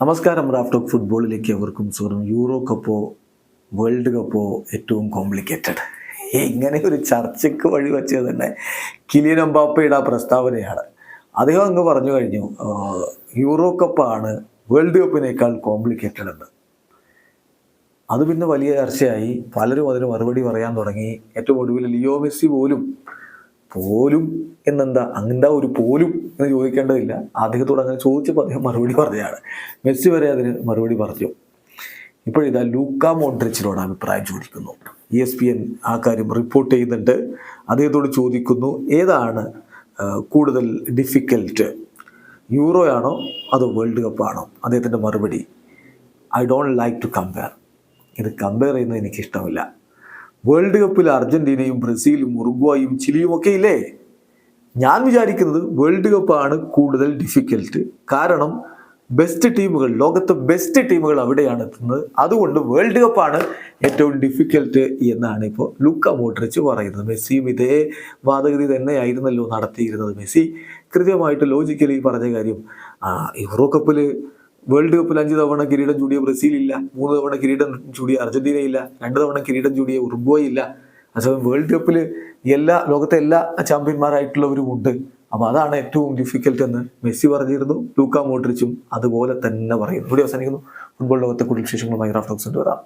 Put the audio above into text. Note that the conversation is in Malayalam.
നമസ്കാരം റാഫ്റ്റോക്ക് ഫുട്ബോളിലേക്ക് അവർക്കും സ്വാഗതം. യൂറോ കപ്പോ വേൾഡ് കപ്പോ ഏറ്റവും കോംപ്ലിക്കേറ്റഡ് ഇങ്ങനെ ഒരു ചർച്ചയ്ക്ക് വഴി വച്ചത് തന്നെ കിലിയൻ അമ്പാപ്പയുടെ ആ പ്രസ്താവനയാണ്. അദ്ദേഹം അങ്ങ് പറഞ്ഞു കഴിഞ്ഞു യൂറോ കപ്പാണ് വേൾഡ് കപ്പിനേക്കാൾ കോംപ്ലിക്കേറ്റഡ് എന്ന്. അത് പിന്നെ വലിയ ചർച്ചയായി. പലരും അതിന് മറുപടി പറയാൻ തുടങ്ങി. ഏറ്റവും ഒടുവിൽ ലിയോ മെസ്സി പോലും പോലും എന്നെന്താ അങ്ങനെന്താ ഒരു പോലും എന്ന് ചോദിക്കേണ്ടതില്ല. അദ്ദേഹത്തോട് അങ്ങനെ ചോദിച്ചപ്പോൾ അദ്ദേഹം മറുപടി പറഞ്ഞതാണ്. മെസ്സി വരെ അതിന് മറുപടി പറഞ്ഞു. ഇപ്പോഴിതാ ലൂക്ക മോഡ്രിച്ചിനോട് അഭിപ്രായം ചോദിക്കുന്നു. ഇ എസ് പി എൻ ആ കാര്യം റിപ്പോർട്ട് ചെയ്യുന്നുണ്ട്. അദ്ദേഹത്തോട് ചോദിക്കുന്നു ഏതാണ് കൂടുതൽ ഡിഫിക്കൽട്ട് ആണോ അതോ വേൾഡ് കപ്പാണോ അദ്ദേഹത്തിന്റെ മറുപടി I don't like to compare ഇത് കമ്പയർ ചെയ്യുന്നത് എനിക്കിഷ്ടമില്ല. വേൾഡ് കപ്പിൽ അർജന്റീനയും ബ്രസീലും ഉറുഗ്വായും ചിലിയും ഒക്കെ ഇല്ലേ? ഞാൻ വിചാരിക്കുന്നത് വേൾഡ് കപ്പാണ് കൂടുതൽ ഡിഫിക്കൽട്ട് കാരണം ബെസ്റ്റ് ടീമുകൾ ലോകത്തെ ബെസ്റ്റ് ടീമുകൾ അവിടെയാണ് എത്തുന്നത്. അതുകൊണ്ട് വേൾഡ് കപ്പാണ് ഏറ്റവും ഡിഫിക്കൽട്ട് എന്നാണ് ഇപ്പോൾ ലുക്ക മോഡ്രിച്ച് പറയുന്നത്. മെസ്സിയും ഇതേ വാദഗതി തന്നെയായിരുന്നല്ലോ നടത്തിയിരുന്നത് മെസ്സി. കൃത്യമായിട്ട് ലോജിക്കലി പറഞ്ഞ കാര്യം യൂറോ കപ്പിൽ വേൾഡ് കപ്പിൽ അഞ്ച് തവണ കിരീടം ചൂടിയ ബ്രസീൽ ഇല്ല മൂന്ന് തവണ കിരീടം ചൂടിയ അർജന്റീന ഇല്ല രണ്ട് തവണ കിരീടം ചൂടിയ ഉറുഗ്വേ ഇല്ല. അതേസമയം വേൾഡ് കപ്പിൽ എല്ലാ ലോകത്തെ എല്ലാ ചാമ്പ്യന്മാരായിട്ടുള്ളവരും ഉണ്ട്. അപ്പോൾ അതാണ് ഏറ്റവും ഡിഫിക്കൽട്ട് എന്ന് മെസ്സി പറഞ്ഞിരുന്നു ലൂക്ക മോഡ്രിച്ചും അതുപോലെ തന്നെ പറയുന്നു. ഇവിടെ അവസാനിക്കുന്നു. ഫുട്ബോൾ ലോകത്തെ കൂടുതൽ വിശേഷങ്ങളുമായി റാഫ്റ്റോക്സിന്റെ വരാം.